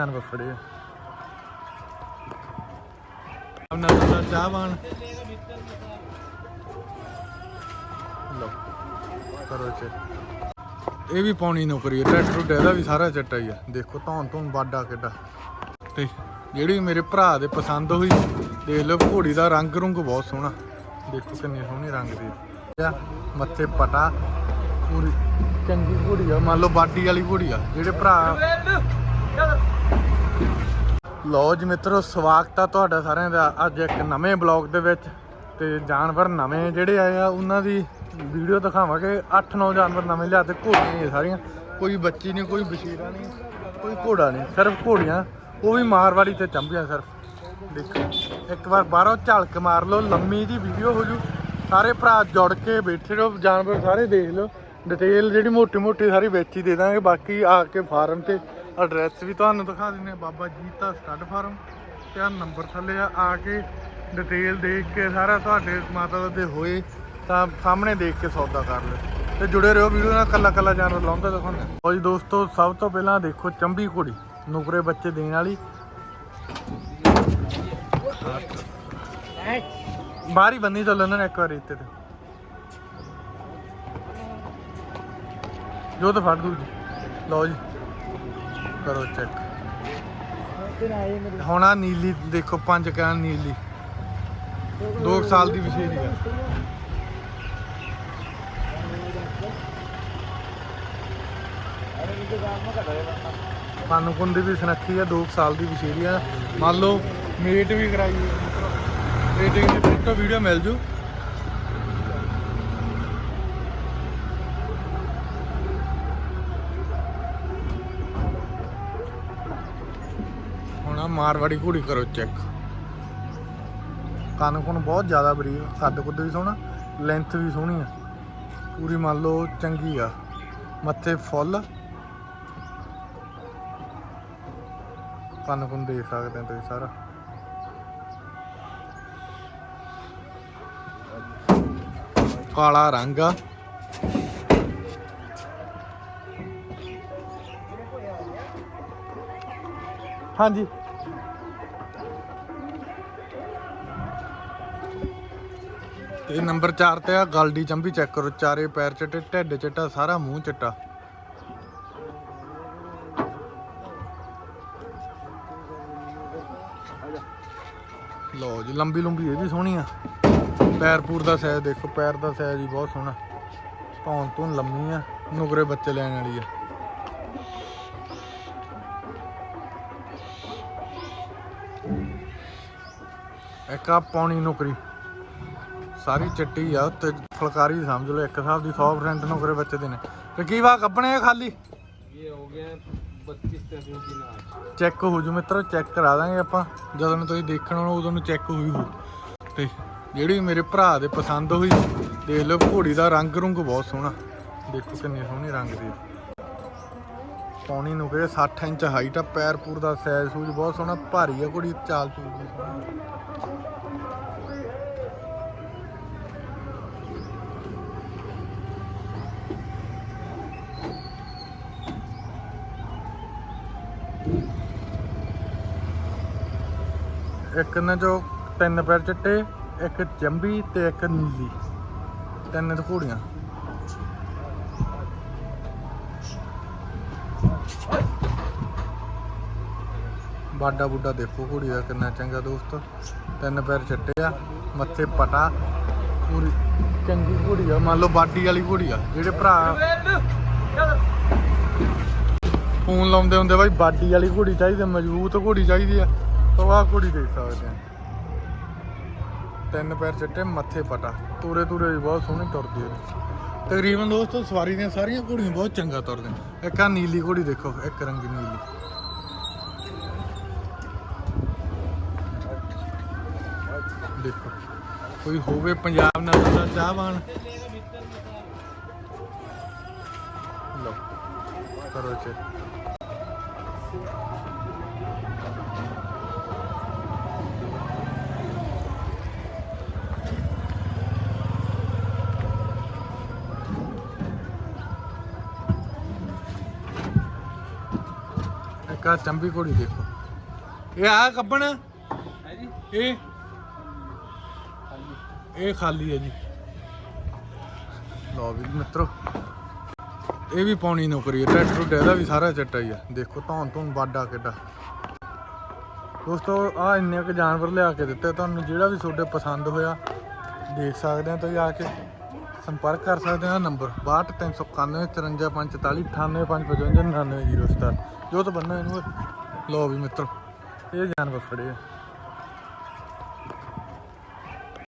ਜਾਨਵਰ ਫੜੇ ਆ। ਉਹਨਾਂ ਚਾਹ ਬਾਣ ਲੋ ਕਰੋ ਚੇ ਇਹ ਵੀ ਪਾਉਣੀ ਨੌਕਰੀ ਹੈ ਟਰੈਕਟਰ ਇਹਦਾ ਵੀ ਸਾਰਾ ਚੱਟਾ ਹੀ ਆ। ਦੇਖੋ, ਧੌਣ ਧੌਣ ਬਾਡਾ ਕਿੱਡਾ। ਤੇ ਜਿਹੜੀ ਮੇਰੇ ਭਰਾ ਦੇ ਪਸੰਦ ਹੋਈ, ਦੇਖ ਲਓ, ਘੋੜੀ ਦਾ ਰੰਗ ਰੁੰਗ ਬਹੁਤ ਸੋਹਣਾ। ਦੇਖੋ ਕਿੰਨੇ ਸੋਹਣੇ ਰੰਗ ਦੀ। ਆ ਮੱਥੇ ਪਟਾ, ਪੂਰੀ ਚੰਗੀ ਘੋੜੀ ਆ। ਮੰਨ ਲਓ ਬਾਡੀ ਵਾਲੀ ਘੋੜੀ ਆ। ਜਿਹੜੇ ਭਰਾ ਲੋ ਜੀ ਮਿੱਤਰੋ, ਸਵਾਗਤ ਆ ਤੁਹਾਡਾ ਸਾਰਿਆਂ ਦਾ ਅੱਜ ਇੱਕ ਨਵੇਂ ਬਲੌਗ ਦੇ ਵਿੱਚ। ਤੇ ਜਾਨਵਰ ਨਵੇਂ ਜਿਹੜੇ ਆਏ ਆ, ਉਹਨਾਂ ਦੀ ਵੀਡੀਓ ਦਿਖਾਵਾਂਗੇ। 8-9 ਜਾਨਵਰ ਨਵੇਂ ਲਿਆ ਲਿਆਤੇ ਘੋੜੀਆਂ ਹੀ ਆ ਸਾਰੀਆਂ। ਕੋਈ ਬੱਚੀ ਨਹੀਂ, ਕੋਈ ਬਸ਼ੀਰਾ ਨਹੀਂ, ਕੋਈ ਘੋੜਾ ਨਹੀਂ, ਸਿਰਫ ਘੋੜੀਆਂ। ਉਹ ਵੀ ਮਾਰਵਾੜੀ ਤੇ ਚੰਬੀਆਂ ਸਿਰਫ। ਦੇਖੋ, ਇੱਕ ਵਾਰ ਬਾਹਰੋਂ ਝਲਕ ਮਾਰ ਲਓ, ਲੰਮੀ ਜੀ ਵੀਡੀਓ ਹੋ ਜੂ। ਸਾਰੇ ਭਰਾ ਜੁੜ ਕੇ ਬੈਠੇ ਰਹੋ, ਜਾਨਵਰ ਸਾਰੇ ਦੇਖ ਲਓ। ਡਿਟੇਲ ਜਿਹੜੀ ਮੋਟੀ ਮੋਟੀ ਸਾਰੀ ਵਿੱਚ ਹੀ ਦੇ ਦਾਂਗੇ, ਬਾਕੀ ਆ ਕੇ ਫਾਰਮ ਤੇ ਐਡਰੈਸ ਵੀ ਤੁਹਾਨੂੰ ਦਿਖਾ ਦਿੰਦੇ ਹਾਂ। ਬਾਬਾ ਜੀਤਾ ਸਟੱਡ ਫਾਰਮ ਤੇ ਆ ਨੰਬਰ ਥੱਲੇ ਆ ਆ ਕੇ ਡਿਟੇਲ ਦੇਖ ਕੇ ਸਾਰਾ ਤੁਹਾਡੇ ਮਾਤਾ ਦੇ ਹੋਏ ਤਾਂ ਸਾਹਮਣੇ ਦੇਖ ਕੇ ਸੌਦਾ ਕਰ ਲਓ। ਤੇ ਜੁੜੇ ਰਹੋ ਵੀਡੀਓ ਨਾਲ, ਕੱਲਾ ਕੱਲਾ ਜਾਨਵਰ ਲਾਉਂਦਾ ਦਿਖਾਉਣਾ ਲਓ ਜੀ ਦੋਸਤੋ, ਸਭ ਤੋਂ ਪਹਿਲਾਂ ਦੇਖੋ ਚੰਬੀ ਘੋੜੀ, ਨੁਕਰੇ ਬੱਚੇ ਦੇਣ ਵਾਲੀ। ਬਾਹਰ ਹੀ ਬੰਨੀ ਚੱਲ ਉਹਨਾਂ ਨੇ ਇੱਕ ਵਾਰ ਇੱਥੇ ਤੇ। ਜੋ ਤਾਂ ਫੜ ਦੂ ਜੀ ਲਓ ਜੀ। ਕਰੋ ਚੈੱਕ ਹੁਣ ਆ ਨੀਲੀ, ਦੇਖੋ, ਪੰਜ ਕਹਿਣ ਨੀਲੀ। 2 ਸਾਲ ਦੀ ਵਿਸ਼ੇਰੀ ਆ। ਪਾਨੂ ਕੁੰਦੀ ਵੀ ਸੁਨੱਖੀ ਆ 2 ਸਾਲ ਦੀ ਵਿਸ਼ੇਰੀ ਆ। ਮੰਨ ਲਓ ਮੀਟ ਵੀ ਕਰਾਈ। ਰੇਟਿੰਗ ਦੀ ਵੀਡੀਓ ਮਿਲ ਜੂ। ਮਾਰਵਾੜੀ ਘੋੜੀ ਕਰੋ ਚੈੱਕ ਕੰਨ ਕੁਨ ਬਹੁਤ ਜ਼ਿਆਦਾ ਬਰੀਕ ਕੱਦ ਕੁੱਦ ਵੀ ਸੋਹਣਾ ਲੈਂਥ ਵੀ ਸੋਹਣੀ ਆ। ਪੂਰੀ ਮੰਨ ਲਓ ਚੰਗੀ ਆ। ਮੱਥੇ ਫੁੱਲ। ਕੰਨ ਕੁਨ ਦੇਖ ਸਕਦੇ ਹੋ ਤੁਸੀਂ ਸਾਰਾ। ਕਾਲਾ ਰੰਗ। ਆ ਹਾਂਜੀ। ਤੇ ਨੰਬਰ 4 ਤੇ ਆ ਗਲਡੀ ਚੰਬੀ ਚੈੱਕ ਕਰੋ, ਚਾਰੇ ਪੈਰ ਚਿੱਟੇ, ਢਿੱਡ ਚਿੱਟਾ, ਸਾਰਾ ਮੂੰਹ ਚਿੱਟਾ। ਲਓ ਜੀ, ਲੰਬੀ ਲੰਬੀ, ਇਹ ਵੀ ਸੋਹਣੀ ਆ। ਪੈਰ ਪੂਰ ਦਾ ਸਾਈਜ਼ ਦੇਖੋ, ਪੈਰ ਦਾ ਸਾਈਜ਼ ਵੀ ਬਹੁਤ ਸੋਹਣਾ। ਧੌਣ ਤੋਂ ਲੰਮੀ ਆ ਨੁਕਰੇ ਬੱਚੇ ਲੈਣ ਵਾਲੀ ਆ। ਇੱਕ ਆ, ਪੌਣੀ ਨੌਕਰੀ। ਸਾਰੀ ਚਿੱਟੀ ਆ ਤੇ ਫੁਲਕਾਰੀ ਸਮਝ ਲਓ ਇੱਕ ਹਿਸਾਬ ਦੀ 100% ਨੌਕਰੇ ਬੱਚੇ ਦੇ ਨੇ। ਰਕੀਵਾ ਕੱਪਣੇ ਖਾਲੀ? ਇਹ ਹੋ ਗਿਆ 32 ਤੇ 39 ਚੈੱਕ ਹੋ ਜੂ ਚੈੱਕ ਕਰਾ ਆਪਾਂ। ਜਦੋਂ ਤੁਸੀਂ ਦੇਖਣ ਆਉਣਾ ਉਦੋਂ ਨੂੰ ਚੈੱਕ ਹੋਈ ਹੋ ਤੇ ਜਿਹੜੀ ਮੇਰੇ ਭਰਾ ਦੇ ਪਸੰਦ ਹੋਈ ਦੇਖ ਲਓ ਘੋੜੀ ਦਾ ਰੰਗ ਰੰਗ ਬਹੁਤ ਸੋਹਣਾ। ਦੇਖੋ ਕਿੰਨੇ ਸੋਹਣੇ ਰੰਗ ਦੇ ਪੌਣੀ ਨੂੰ ਕਰੇ 60 ਇੰਚ ਹਾਈਟ ਆ ਪੈਰ ਪੂਰ ਦਾ ਸਾਈਜ਼ ਸੂਜ ਬਹੁਤ ਸੋਹਣਾ ਭਾਰੀ ਆ ਘੋੜੀ ਚਾਲ ਚੂਲ ਦੀ ਇੱਕ ਨੇ ਜੋ ਤਿੰਨ ਪੈਰ ਚਿੱਟੇ, ਇੱਕ ਚੰਬੀ ਤੇ ਇੱਕ ਨੀਲੀ। ਤਿੰਨ ਘੋੜੀਆਂ ਬਾਡਾ ਬੁੱਡਾ ਦੇਖੋ ਘੋੜੀ ਦਾ ਕਿੰਨਾ ਚੰਗਾ ਦੋਸਤ। ਤਿੰਨ ਪੈਰ ਚਿੱਟੇ ਆ, ਮੱਥੇ ਪਟਾ। ਪੂਰੀ ਚੰਗੀ ਘੋੜੀ ਆ, ਮੰਨ ਲਓ ਬਾਡੀ ਵਾਲੀ ਘੋੜੀ ਆ, ਜਿਹੜੇ ਭਰਾ ਫੋਨ ਲਾਉਂਦੇ ਹੁੰਦੇ ਬਾਈ ਬਾਡੀ ਵਾਲੀ ਘੋੜੀ ਚਾਹੀਦੀ ਮਜ਼ਬੂਤ ਘੋੜੀ ਚਾਹੀਦੀ ਆ। ਤਾਂ ਆਹ ਘੋੜੀ ਦੇਖ ਸਕਦੇ ਆ। ਤਿੰਨ ਪੈਰ ਚਿੱਟੇ, ਮੱਥੇ ਪਟਾ। ਤੂਰੇ ਤੂਰੇ ਬਹੁਤ ਸੋਹਣੀ ਤੁਰਦੀ ਹੈ ਤਕਰੀਬਨ ਦੋਸਤੋ, ਸਵਾਰੀ ਦੀਆਂ ਸਾਰੀਆਂ ਘੋੜੀਆਂ ਬਹੁਤ ਚੰਗਾ ਤੁਰਦੀਆਂ। ਇੱਕ ਆ ਨੀਲੀ ਘੋੜੀ ਦੇਖੋ, ਇੱਕ ਰੰਗੀ ਨੀਲੀ। ਦੇਖੋ, ਕੋਈ ਹੋਵੇ ਪੰਜਾਬ ਨਾਲ ਦਾ ਚਾਹਵਾਨ। ਲੋ ਕਰੋ ਚੈੱਕ। ਇੱਕ ਆ ਚੰਬੀ ਘੋੜੀ ਦੇਖੋ। ਇਹ ਆ? ਕੱਬਣ ਹੈ ਜੀ। ਇਹ? ਹਾਂਜੀ। ਇਹ ਖਾਲੀ ਹੈ ਜੀ। ਲਓ ਵੀ ਮਿੱਤਰੋ ਇਹ ਵੀ ਪਾਉਣੀ ਨੌਕਰੀ ਹੈ। ਟਰੈਕਟਰ ਟੁੱਟੇ ਦਾ ਵੀ ਸਾਰਾ ਚੱਟਾ ਹੀ ਆ। ਦੇਖੋ ਧੌਣ ਧੌਣ ਬਾਡਾ ਕਿੱਡਾ। ਦੋਸਤੋ ਆ ਇੰਨੇ ਕੁ ਜਾਨਵਰ ਲਿਆ ਕੇ ਦਿੱਤੇ ਤੁਹਾਨੂੰ ਜਿਹੜਾ ਵੀ ਤੁਹਾਡੇ ਪਸੰਦ ਹੋਇਆ ਦੇਖ ਸਕਦੇ ਆ ਤੁਸੀਂ ਆ ਕੇ। ਸੰਪਰਕ ਕਰ ਸਕਦੇ ਆ ਨੰਬਰ 62391 54544 98555 9907 ਜੋ ਤਾਂ ਬੰਨਾ ਇਹਨੂੰ। ਲਓ ਵੀ ਮਿੱਤਰ, ਇਹ ਜਾਨਵਰ ਖੜੇ ਆ।